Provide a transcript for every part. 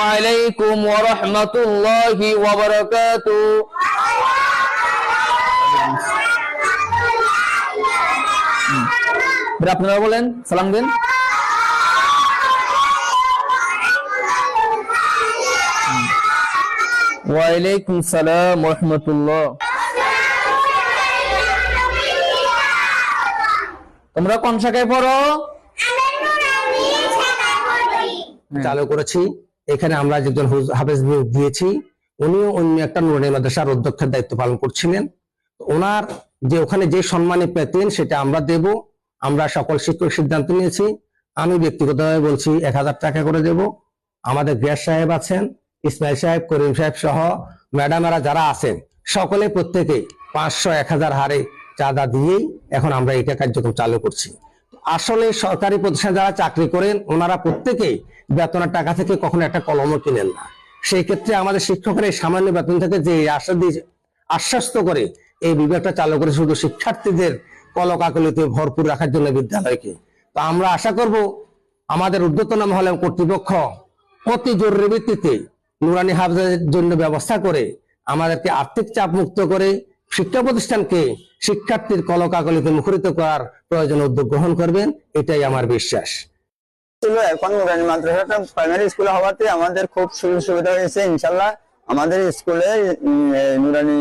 عليكم ورحمة الله وبركاته এবার আপনারা বলেন সালাম দিন ওয়ালাইকুম সালাম রহমতুল্লাহ তোমরা কোন শাখায় পড়ো চালু করেছি এখানে আমরা একজন হাফেজ নিয়োগ দিয়েছি, উনিও অন্য একটা নুরানি মাদ্রাসার অধ্যক্ষের দায়িত্ব পালন করছিলেন। ওনার যে ওখানে যে সম্মানে পেতেন সেটা আমরা দেব, আমরা সকল শিক্ষক সিদ্ধান্ত নিয়েছি। আমি ব্যক্তিগতভাবে বলছি, এক হাজার টাকা করে দেব। আমাদের গ্যাস সাহেব আছেন, ইসমাইল সাহেব, করিম সাহেব সহ ম্যাডামেরা যারা আছেন, সকলে প্রত্যেকে পাঁচশো, এক হাজার হারে চাঁদা দিয়েই এখন আমরা এটা কার্যক্রম চালু করছি। আসলে সরকারি প্রতিষ্ঠানে যারা চাকরি করেন, ওনারা প্রত্যেকেই বেতনের টাকা থেকে কখনো একটা কলমও কিনেন না। সেই ক্ষেত্রে আমাদের শিক্ষকের এই সামান্য বেতন থেকে যে আশ্বাস দিয়ে আশ্বস্ত করে এই বিভাগটা চালু করে শুধু শিক্ষার্থীদের কলকাকলিতে ভরপুর রাখার জন্য বিদ্যালয়কে। তো আমরা আশা করব আমাদের ঊর্ধ্বতন মহলে কর্তৃপক্ষ অতি জরুরি ভিত্তিতে নুরানি হাফজের জন্য ব্যবস্থা করে আমাদেরকে আর্থিক চাপ মুক্ত করে শিক্ষা প্রতিষ্ঠানকে শিক্ষার্থীর কলকাকলিতে মুখরিত করার প্রয়োজন উদ্যোগ গ্রহণ করবেন এটাই আমার বিশ্বাস। ছিল এখন মাদ্রাসাটা প্রাইমারি স্কুল হওয়াতে আমাদের খুব সুযোগ সুবিধা হয়েছে ইনশাল্লাহ। আমাদের স্কুলে নুরানি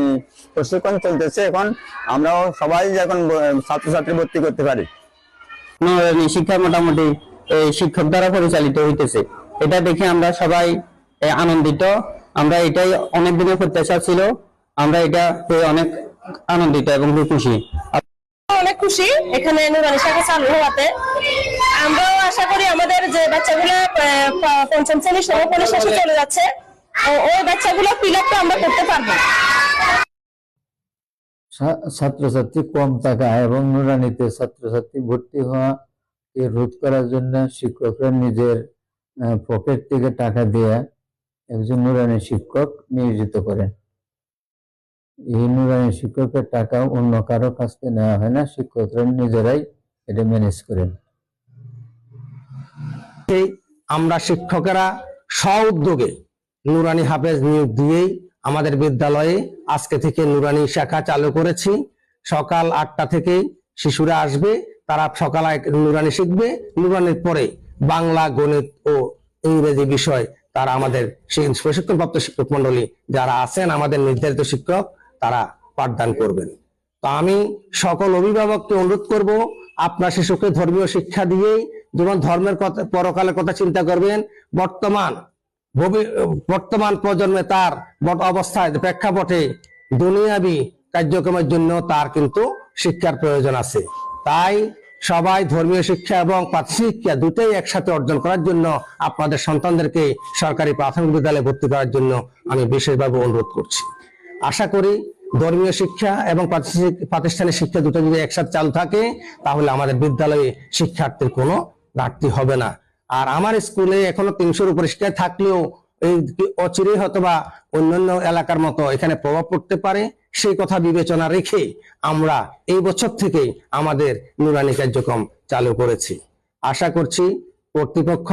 প্রশিক্ষণ চলতেছে এখন। আমরাও সবাই এখন ছাত্রছাত্রী ভর্তি করতে পারি। নুরানি শিক্ষা মোটামুটি এই শিক্ষক দ্বারা পরিচালিত হইতেছে। এটা দেখে আমরা সবাই আনন্দিত। আমরা এটাই অনেক দিনের প্রত্যাশা ছিল। আমরা এটা পেয়ে অনেক আনন্দিত এবং খুশি। অনেক খুশি। এখানে চালু হওয়াতে। আমরাও আশা করি আমাদের যে বাচ্চাগুলো পঞ্চম শ্রেণির সমাপনী শেষে চলে যাচ্ছে ও- ওই বাচ্চাগুলো ফিল আপ আমরা করতে পারব। ছাত্রছাত্রী কম থাকা এবং নুরানিতে ছাত্রছাত্রী ভর্তি হওয়া রোধ করার জন্য শিক্ষকরা নিজের আহ, পকেট থেকে টাকা দিয়ে একজন নুরানি শিক্ষক নিয়োজিত করেন। এই শিক্ষকের টাকা অন্য কারও কাছ থেকে নেওয়া হয় না, শিক্ষকরা নিজেরাই এটা ম্যানেজ করেন। আমরা শিক্ষকেরা স্ব উদ্যোগে নুরানি হাফেজ নিয়োগ দিয়েই আমাদের বিদ্যালয়ে আজকে থেকে নুরানি শাখা চালু করেছি। সকাল আটটা থেকে শিশুরা আসবে, তারা সকাল নুরানি শিখবে, নুরানির পরে বাংলা, গণিত ও ইংরেজি বিষয় তারা আমাদের প্রশিক্ষণপ্রাপ্ত শিক্ষক মন্ডলী যারা আছেন, আমাদের নির্ধারিত শিক্ষক তারা পাঠদান করবেন। তো আমি সকল অভিভাবককে অনুরোধ করব, আপনার শিশুকে ধর্মীয় শিক্ষা দিয়েই যেমন ধর্মের কথা, পরকালের কথা চিন্তা করবেন। বর্তমান বর্তমান প্রজন্মে তার অবস্থায় প্রেক্ষাপটে দুনিয়াবি কার্যক্রমের জন্য তার কিন্তু শিক্ষার প্রয়োজন আছে। তাই সবাই ধর্মীয় শিক্ষা এবং প্রাথমিক শিক্ষা দুটোই একসাথে অর্জন করার জন্য আপনাদের সন্তানদেরকে সরকারি প্রাথমিক বিদ্যালয়ে ভর্তি করার জন্য আমি বিশেষভাবে অনুরোধ করছি। আশা করি ধর্মীয় শিক্ষা এবং প্রাতিষ্ঠানিক- শিক্ষা দুটো যদি একসাথে চালু থাকে, তাহলে আমাদের বিদ্যালয়ে শিক্ষার্থীর কোনো ঘাটতি হবে না। আর আমার স্কুলে এখনও তিনশোর উপরে শিক্ষা থাকলেও এই অচিরেই হয়তো বা অন্যান্য এলাকার মতো এখানে প্রভাব পড়তে পারে, সেই কথা বিবেচনা রেখে আমরা এই বছর থেকে আমাদের নুরানি কার্যক্রম চালু করেছি। আশা করছি কর্তৃপক্ষ,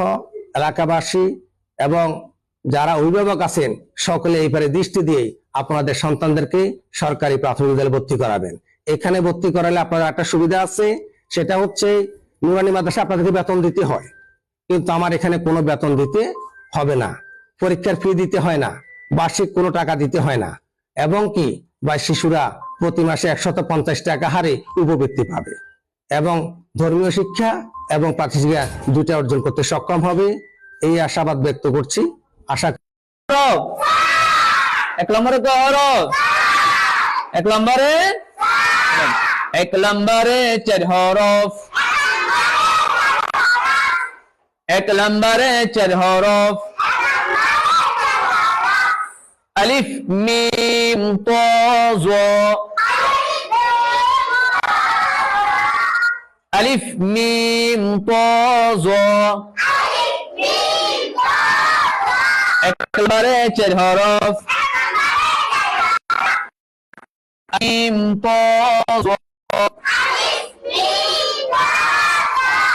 এলাকাবাসী এবং যারা অভিভাবক আছেন, সকলে এই পারে দৃষ্টি দিয়ে আপনাদের সন্তানদেরকে সরকারি প্রাথমিক বিদ্যালয়ে ভর্তি করাবেন। এখানে ভর্তি করালে আপনার একটা সুবিধা আছে, সেটা হচ্ছে নুরানি মাদ্রাসা আপনাদেরকে বেতন দিতে হয়। কিন্তু আমার এখানে কোনো বেতন দিতে হবে না, পরীক্ষার ফি দিতে হয় না, বার্ষিক কোনো টাকা দিতে হয় না, এবং কি বা শিশুরা প্রতি মাসে একশত পঞ্চাশ টাকা হারে উপবৃত্তি পাবে। এবং ধর্মীয় শিক্ষা এবং প্রাথমিক দুটা অর্জন করতে সক্ষম হবে, এই আশাবাদ ব্যক্ত করছি। আশা এক নম্বরে তো হরফ। এক নম্বরে? এক নম্বরে চার হরফ। এক নম্বরে চার হরফ। আলিফ, মিম, ত আলিফ, মিম, ত জ একবারে চার হরফ।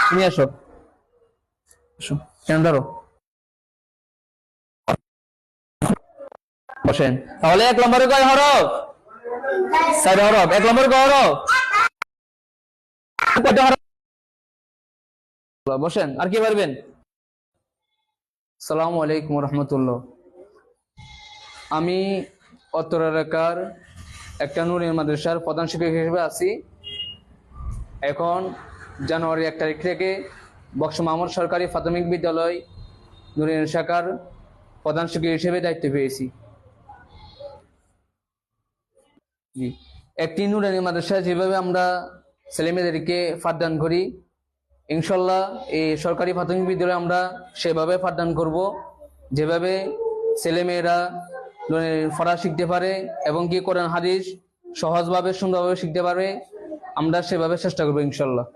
তুমি আসো। আসো, কেন ধরো? বসেন। তাহলে এক নম্বরে কয় হরফ? চার হরফ। এক নম্বরে কয় হরফ? বসেন, আর কি পারবেন? সালামু আলাইকুম রহমতুল্লাহ। আমি অত্তর এলাকার একটা নুরের মাদ্রাসার প্রধান শিক্ষক হিসেবে আছি। এখন জানুয়ারি এক তারিখ থেকে বক্স মাহমুদ সরকারি প্রাথমিক বিদ্যালয় নুরের শাখার প্রধান শিক্ষক হিসেবে দায়িত্ব পেয়েছি। একটি নুরানি মাদ্রাসা যেভাবে আমরা ছেলেমেয়েদেরকে পাঠদান করি ইনশাল্লাহ এই সরকারি প্রাথমিক বিদ্যালয়ে আমরা সেভাবে পাঠদান করব। যেভাবে ছেলেমেয়েরা পড়া শিখতে পারে এবং কি কোরআন, হাদিস সহজভাবে, সুন্দরভাবে শিখতে পারে, আমরা সেভাবে চেষ্টা করব ইনশাল্লাহ।